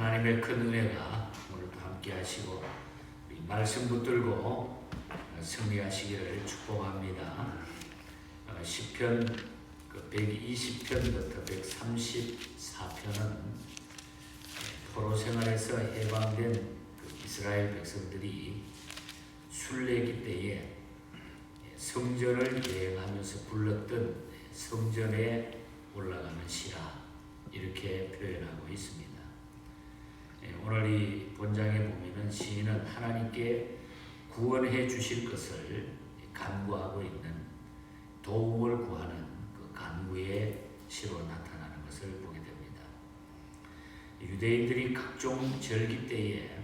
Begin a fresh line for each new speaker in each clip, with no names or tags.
하나님의 큰 은혜가 오늘도 함께 하시고 우리 말씀 붙들고 승리하시기를 축복합니다. 어, 시편 그 120편부터 134편은 포로 생활에서 해방된 그 이스라엘 백성들이 순례기 때에 성전을 여행하면서 불렀던 성전에 올라가는 시라 이렇게 표현하고 있습니다. 예, 오늘 이 본장에 보면은 시인은 하나님께 구원해 주실 것을 간구하고 있는 도움을 구하는 그 간구의 시로 나타나는 것을 보게 됩니다. 유대인들이 각종 절기 때에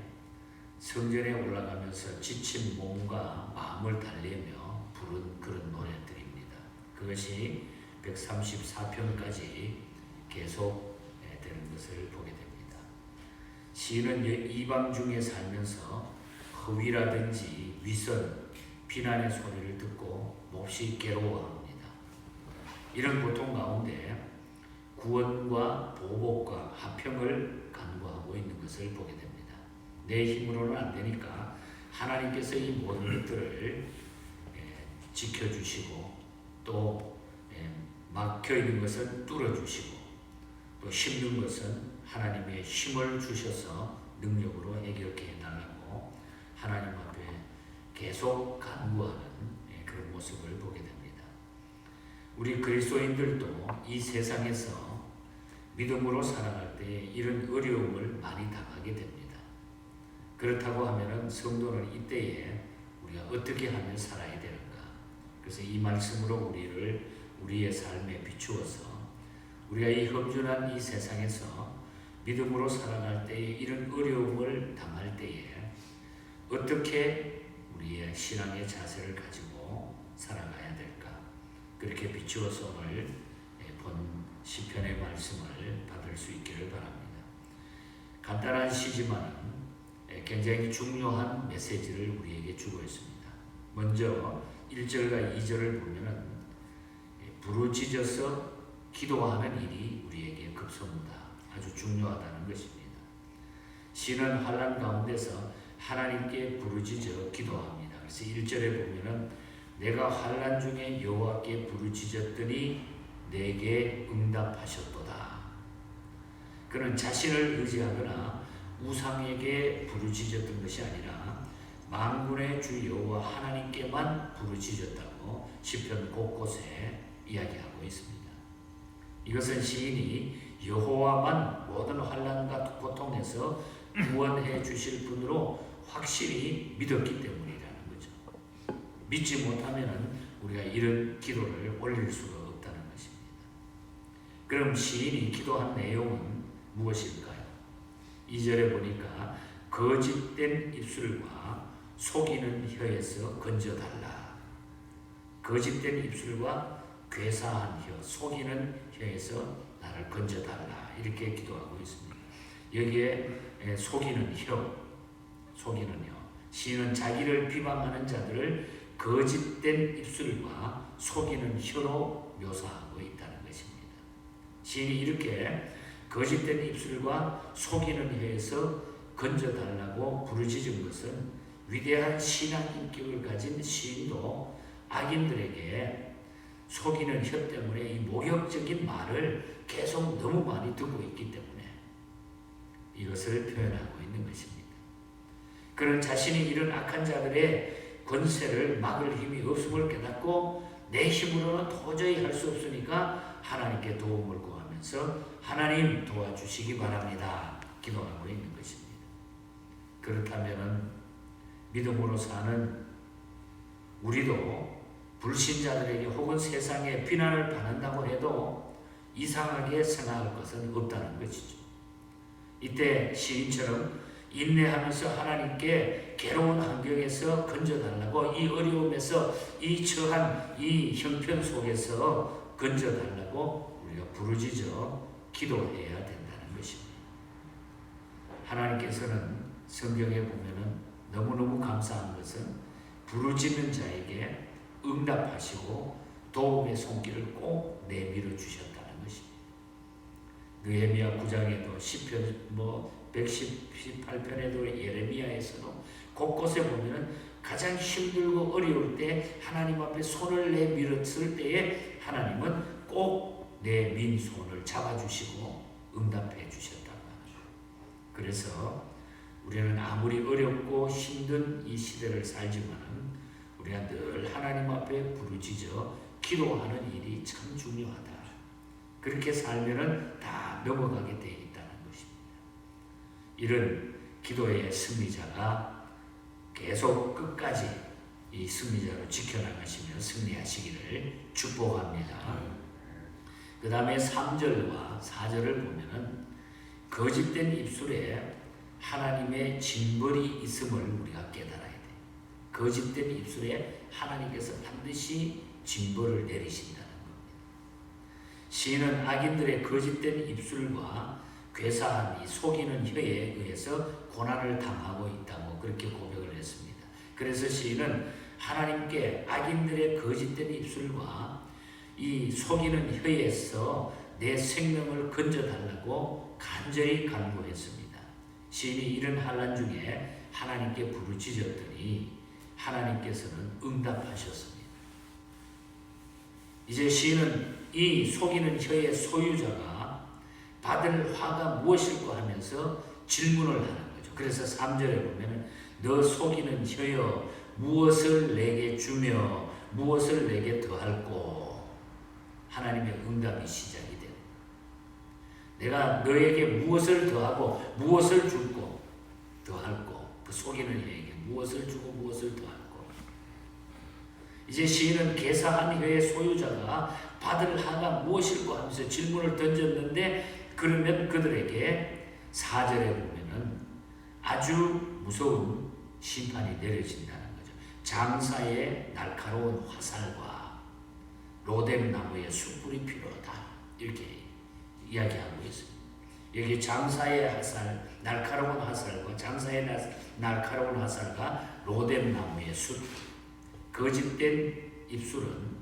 성전에 올라가면서 지친 몸과 마음을 달래며 부른 그런 노래들입니다. 그것이 134편까지 계속 예, 되는 것을 보게 됩니다. 시인은 이방 중에 살면서 허위라든지 위선, 비난의 소리를 듣고 몹시 괴로워합니다. 이런 고통 가운데 구원과 보복과 화평을 간구하고 있는 것을 보게 됩니다. 내 힘으로는 안 되니까 하나님께서 이 모든 것들을 예, 지켜주시고 또 예, 막혀 있는 것은 뚫어주시고 또 힘든 것은 하나님의 힘을 주셔서 능력으로 해결케 해달라고 하나님 앞에 계속 간구하는 예, 그런 모습을 보게 됩니다. 우리 그리스도인들도 이 세상에서 믿음으로 살아갈 때 이런 어려움을 많이 당하게 됩니다. 그렇다고 하면은 성도는 이때에 우리가 어떻게 하면 살아야 되는가? 그래서 이 말씀으로 우리를 우리의 삶에 비추어서 우리가 이 험준한 이 세상에서 믿음으로 살아갈 때에 이런 어려움을 당할 때에 어떻게 우리의 신앙의 자세를 가지고 살아가야 될까? 그렇게 비추어서 오늘 본 시편의 말씀을 받을 수 있기를 바랍니다. 간단한 시지만 굉장히 중요한 메시지를 우리에게 주고 있습니다. 먼저 1절과 2절을 보면은 부르짖어서 기도하는 일이 우리에게 급선무다. 중요하다는 것입니다. 신은 환란 가운데서 하나님께 부르짖어 기도합니다. 그래서 1절에 보면은 내가 환란 중에 여호와께 부르짖었더니 내게 응답하셨도다. 그는 자신을 의지하거나 우상에게 부르짖었던 것이 아니라 만군의 주 여호와 하나님께만 부르짖었다고 시편 곳곳에 이야기하고 있습니다. 이것은 시인이 여호와만 모든 환란과 고통에서 구원해 주실 분으로 확실히 믿었기 때문이라는 거죠. 믿지 못하면 우리가 이런 기도를 올릴 수가 없다는 것입니다. 그럼 시인이 기도한 내용은 무엇일까요? 2절에 보니까 거짓된 입술과 속이는 혀에서 건져달라. 거짓된 입술과 괴사한 혀, 속이는 혀에서 나를 건져달라. 이렇게 기도하고 있습니다. 여기에 속이는 혀, 속이는 혀. 시인은 자기를 비방하는 자들을 거짓된 입술과 속이는 혀로 묘사하고 있다는 것입니다. 시인이 이렇게 거짓된 입술과 속이는 혀에서 건져달라고 부르짖은 것은 위대한 신앙 인격을 가진 시인도 악인들에게 속이는 혀 때문에 이 모욕적인 말을 계속 너무 많이 듣고 있기 때문에 이것을 표현하고 있는 것입니다. 그런 자신이 이런 악한 자들의 권세를 막을 힘이 없음을 깨닫고 내 힘으로는 도저히 할 수 없으니까 하나님께 도움을 구하면서 하나님 도와주시기 바랍니다. 기도하고 있는 것입니다. 그렇다면 믿음으로 사는 우리도 불신자들에게 혹은 세상에 비난을 받는다고 해도 이상하게 생각할 것은 없다는 것이죠. 이때 시인처럼 인내하면서 하나님께 괴로운 환경에서 건져달라고 이 어려움에서 이 처한 이 형편 속에서 건져달라고 우리가 부르짖어 기도해야 된다는 것입니다. 하나님께서는 성경에 보면은 너무너무 감사한 것은 부르짖는 자에게 응답하시고 도움의 손길을 꼭 내밀어 주셨다는 것입니다. 느헤미야 9장에도 시편 뭐 118편에도 예레미야에서도 곳곳에 보면은 가장 힘들고 어려울 때 하나님 앞에 손을 내밀었을 때에 하나님은 꼭 내 민 손을 잡아주시고 응답해 주셨단 말이죠. 그래서 우리는 아무리 어렵고 힘든 이 시대를 살지만은 우리가 늘 하나님 앞에 부르짖어 기도하는 일이 참 중요하다. 그렇게 살면은 다 넘어가게 돼 있다는 것입니다. 이런 기도의 승리자가 계속 끝까지 이 승리자로 지켜나가시며 승리하시기를 축복합니다. 그 다음에 3절과 4절을 보면은 거짓된 입술에 하나님의 징벌이 있음을 우리가 깨달아야 돼. 거짓된 입술에 하나님께서 반드시 징벌을 내리신다는 겁니다. 시인은 악인들의 거짓된 입술과 괴사한 이 속이는 혀에 의해서 고난을 당하고 있다고 그렇게 고백을 했습니다. 그래서 시인은 하나님께 악인들의 거짓된 입술과 이 속이는 혀에서 내 생명을 건져달라고 간절히 간구했습니다. 시인이 이런 환란 중에 하나님께 부르짖었더니 하나님께서는 응답하셨습니다. 이제 시인은 이 속이는 혀의 소유자가 받을 화가 무엇일까 하면서 질문을 하는 거죠. 그래서 3절에 보면은 너 속이는 혀여 무엇을 내게 주며 무엇을 내게 더할꼬 하나님의 응답이 시작이 됩니다. 내가 너에게 무엇을 더하고 무엇을 줄고 더할고 그 속이는 혀에게 무엇을 주고 무엇을 더할고 이제 시인은 계사한 혀의 소유자가 받을 하가 무엇일까 하면서 질문을 던졌는데 그러면 그들에게 4절에 보면은 아주 무서운 심판이 내려진다는 거죠. 장사의 날카로운 화살과 로뎀 나무의 숯불이 필요하다. 이렇게 이야기하고 있습니다. 여기 장사의 화살, 날카로운 화살과 장사의 날카로운 화살과 로뎀 나무의 숯, 거짓된 입술은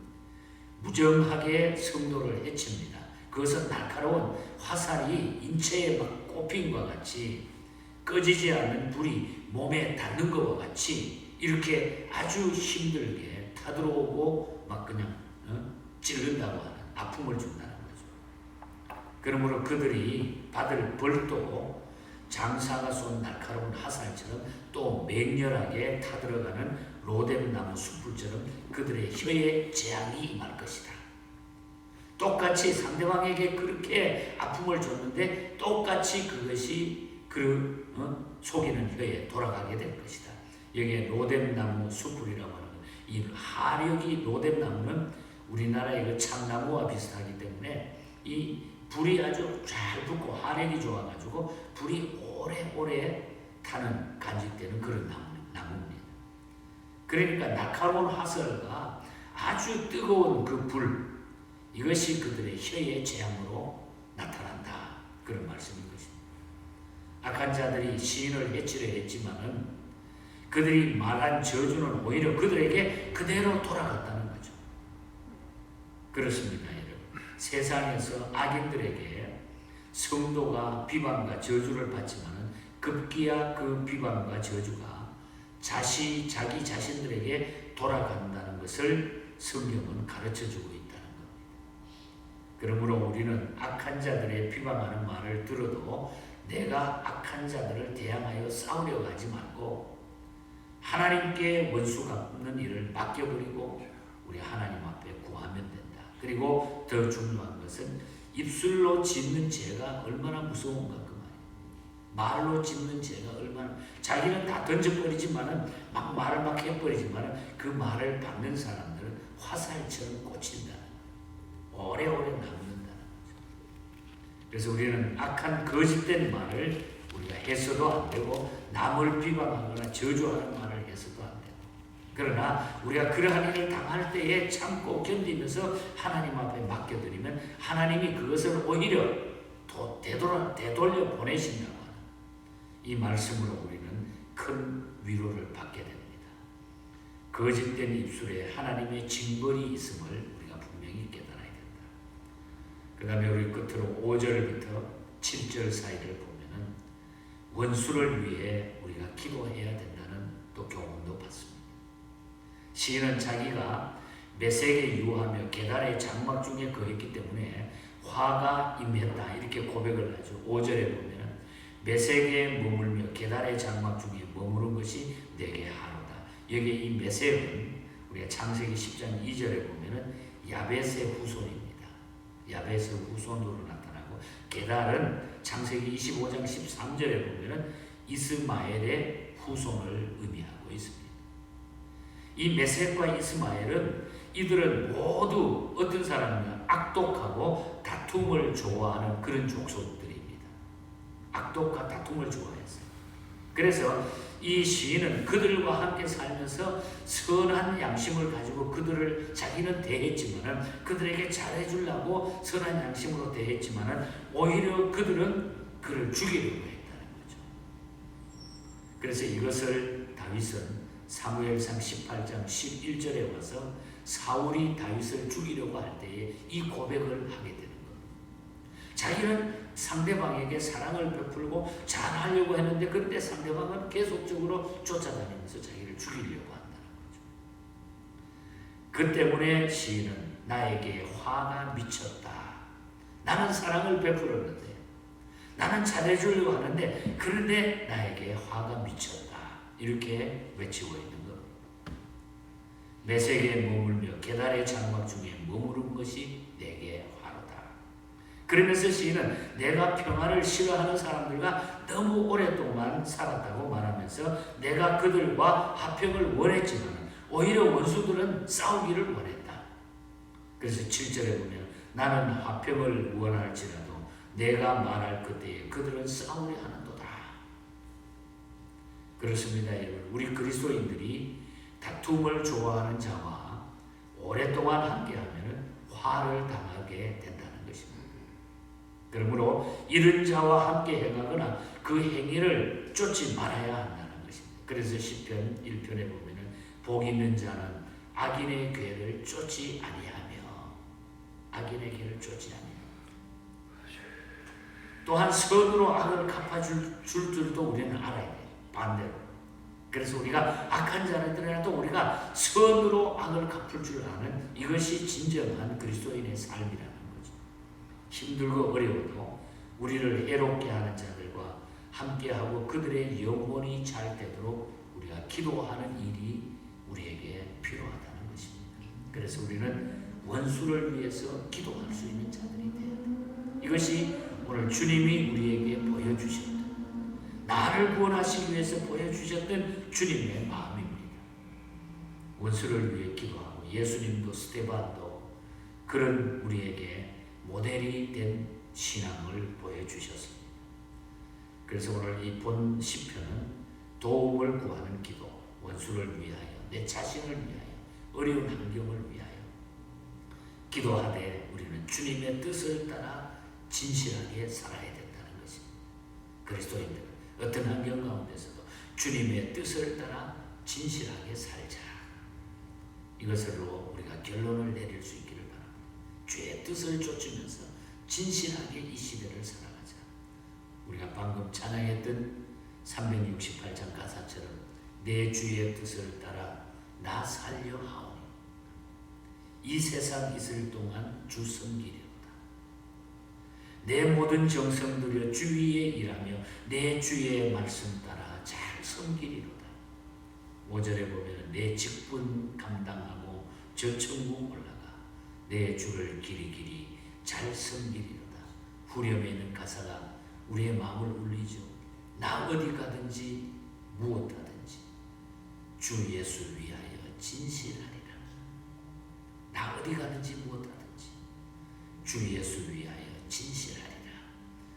무정하게 성도를 해칩니다. 그것은 날카로운 화살이 인체에 막 꼽힌과 같이 꺼지지 않는 불이 몸에 닿는 것과 같이 이렇게 아주 힘들게 타들어오고 막 그냥 어? 찌른다고 하는 아픔을 준다는. 그러므로 그들이 받을 벌도 장사가 쏜 날카로운 화살처럼 또 맹렬하게 타들어가는 로뎀나무 숯불처럼 그들의 혀에 재앙이 임할 것이다. 똑같이 상대방에게 그렇게 아픔을 줬는데 똑같이 그것이 그 어? 속이는 혀에 돌아가게 될 것이다. 여기에 로뎀나무 숯불이라고 하는 이 하력이 로뎀나무는 우리나라의 그 참나무와 비슷하기 때문에 이 불이 아주 잘 붙고 하력이 좋아가지고 불이 오래오래 타는 간직되는 그런 나무, 나무입니다. 그러니까 날카로운 화살과 아주 뜨거운 그 불, 이것이 그들의 혀의 재앙으로 나타난다. 그런 말씀인 것입니다. 악한 자들이 시인을 해치려 했지만은 그들이 말한 저주는 오히려 그들에게 그대로 돌아갔다는 거죠. 그렇습니다. 세상에서 악인들에게 성도가 비방과 저주를 받지만은 급기야 그 비방과 저주가 자시 자기 자신들에게 돌아간다는 것을 성경은 가르쳐 주고 있다는 겁니다. 그러므로 우리는 악한 자들의 비방하는 말을 들어도 내가 악한 자들을 대항하여 싸우려고 하지 말고 하나님께 원수 갚는 일을 맡겨버리고 우리 하나님 앞에 구하면 된다. 그리고 더 중요한 것은 입술로 짓는 죄가 얼마나 무서운가 그 말이에요. 말로 짓는 죄가 얼마나 자기는 다 던져버리지만은 막 말을 막 해버리지만은 그 말을 받는 사람들은 화살처럼 거예요. 오래오래 남는다는 거죠. 그래서 우리는 악한 거짓된 말을 우리가 해서도 안 되고 남을 비방하거나 저주하는 말을 해서도 안 되고 그러나 우리가 그러한 일을 당할 때에 참고 견디면서 하나님 앞에 맡겨드리면 하나님이 그것을 오히려 도, 되돌아, 되돌려 보내신다고 하는 이 말씀으로 우리는 큰 위로를 받게 됩니다. 거짓된 입술에 하나님의 징벌이 있음을 우리가 분명히 깨달아야 된다. 그 다음에 우리 끝으로 5절부터 7절 사이를 보면은 원수를 위해 우리가 기도해야 된다 시인은 자기가 메색에 유하며 계달의 장막 중에 거했기 때문에 화가 임했다 이렇게 고백을 하죠. 5절에 보면은 메색에 머물며 계달의 장막 중에 머무른 것이 내게 하로다. 여기 이 메색은 우리가 창세기 10장 2절에 보면은 야벳의 후손입니다. 야벳의 후손으로 나타나고 게달은 창세기 25장 13절에 보면은 이스마엘의 후손을 의미하고 있습니다. 이 메색과 이스마엘은 이들은 모두 어떤 사람이냐 악독하고 다툼을 좋아하는 그런 족속들입니다. 악독과 다툼을 좋아했어요. 그래서 이 시인은 그들과 함께 살면서 선한 양심을 가지고 그들을 자기는 대했지만은 그들에게 잘해주려고 선한 양심으로 대했지만은 오히려 그들은 그를 죽이려고 했다는 거죠. 그래서 이것을 다윗은 사무엘상 18장 11절에 와서 사울이 다윗을 죽이려고 할 때에 이 고백을 하게 되는 겁니다. 자기는 상대방에게 사랑을 베풀고 잘하려고 했는데 그때 상대방은 계속적으로 쫓아다니면서 자기를 죽이려고 한다는 거죠. 그 때문에 시인은 나에게 화가 미쳤다. 나는 사랑을 베풀었는데 나는 잘해주려고 하는데 그런데 나에게 화가 미쳤다. 이렇게 외치고 있는 겁니다. 메색에 머물며 계달의 장막 중에 머무른 것이 내게 화로다. 그러면서 시인은 내가 평화를 싫어하는 사람들과 너무 오랫동안 살았다고 말하면서 내가 그들과 화평을 원했지만 오히려 원수들은 싸우기를 원했다. 그래서 7절에 보면 나는 화평을 원할지라도 내가 말할 그때에 그들은 싸우려 하는도다. 그렇습니다, 여러분. 우리 그리스도인들이 다툼을 좋아하는 자와 오랫동안 함께하면 화를 당하게 된다는 것입니다. 그러므로 이런 자와 함께 행하거나 그 행위를 쫓지 말아야 한다는 것입니다. 그래서 시편 1편에 보면은 복 있는 자는 악인의 괴를 쫓지 아니하며 악인의 괴를 쫓지 아니하며 또한 선으로 악을 갚아줄 줄 줄도 우리는 알아야. 반대로. 그래서 우리가 악한 자들이라도 우리가 선으로 악을 갚을 줄 아는 이것이 진정한 그리스도인의 삶이라는 거죠. 힘들고 어려워도 우리를 해롭게 하는 자들과 함께하고 그들의 영혼이 잘 되도록 우리가 기도하는 일이 우리에게 필요하다는 것입니다. 그래서 우리는 원수를 위해서 기도할 수 있는 자들이 되어야 돼요. 이것이 오늘 주님이 우리에게 보여주셨던 나를 구원하시기 위해서 보여주셨던 주님의 마음입니다. 원수를 위해 기도하고 예수님도 스테반도 그런 우리에게 모델이 된 신앙을 보여주셨습니다. 그래서 오늘 이 본 시편은 도움을 구하는 기도, 원수를 위하여, 내 자신을 위하여, 어려운 환경을 위하여 기도하되 우리는 주님의 뜻을 따라 진실하게 살아야 된다는 것입니다. 그리스도인들은 어떤 환경 가운데서도 주님의 뜻을 따라 진실하게 살자. 이것으로 우리가 결론을 내릴 수 있기를 바랍니다. 주의 뜻을 쫓으면서 진실하게 이 시대를 살아가자. 우리가 방금 찬양했던 368장 가사처럼 내 주의 뜻을 따라 나 살려 하오니 이 세상 있을 동안 주 섬기려다. 내 모든 정성 들여 주 위에 일하며 내 주의 말씀 따라 잘 섬기리로다. 5절에 보면 내 직분 감당하고 저 천국 올라가 내 주를 길이 길이 잘 섬기리로다. 후렴에 있는 가사가 우리의 마음을 울리죠. 나 어디 가든지 무엇 하든지 주 예수 위하여 진실하리라. 나 어디 가든지 무엇 하든지 주 예수 위하여 진실하리라.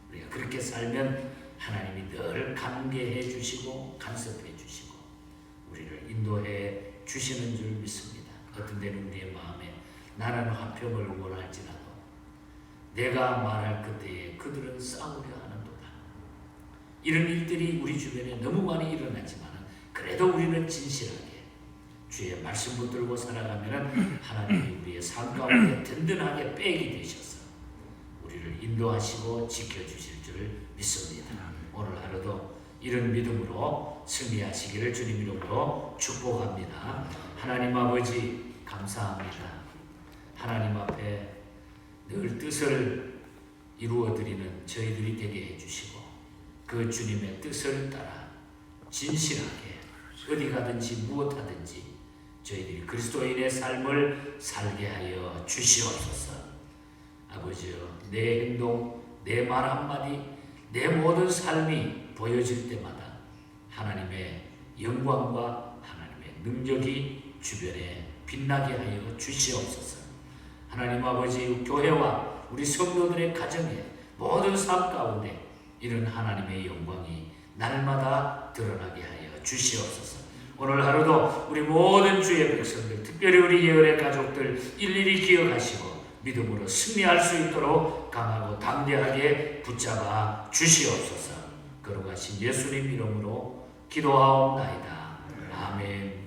우리가 그렇게 살면 하나님이 늘 감개해 주시고 간섭해 주시고 우리를 인도해 주시는 줄 믿습니다. 어떤 때는 우리의 마음에 나는 화평을 원할지라도 내가 말할 그때에 그들은 싸우려 하는도다. 이런 일들이 우리 주변에 너무 많이 일어나지만 그래도 우리는 진실하게 주의 말씀 붙들고 살아가면 하나님이 우리의 삶 가운데 든든하게 백이 되셔서 우리를 인도하시고 지켜주실 줄 믿습니다. 오늘 하루도 이런 믿음으로 승리하시기를 주님 이름으로 축복합니다. 하나님 아버지 감사합니다. 하나님 앞에 늘 뜻을 이루어 드리는 저희들이 되게 해주시고 그 주님의 뜻을 따라 진실하게 어디 가든지 무엇 하든지 저희들이 그리스도인의 삶을 살게 하여 주시옵소서. 아버지여 내 행동, 내 말 한마디, 내 모든 삶이 보여질 때마다 하나님의 영광과 하나님의 능력이 주변에 빛나게 하여 주시옵소서. 하나님 아버지 교회와 우리 성도들의 가정에 모든 삶 가운데 이런 하나님의 영광이 날마다 드러나게 하여 주시옵소서. 오늘 하루도 우리 모든 주의 백성들, 특별히 우리 예언의 가족들 일일이 기억하시고 믿음으로 승리할 수 있도록 강하고 담대하게 붙잡아 주시옵소서. 걸어가신 예수님 이름으로 기도하옵나이다. 아멘.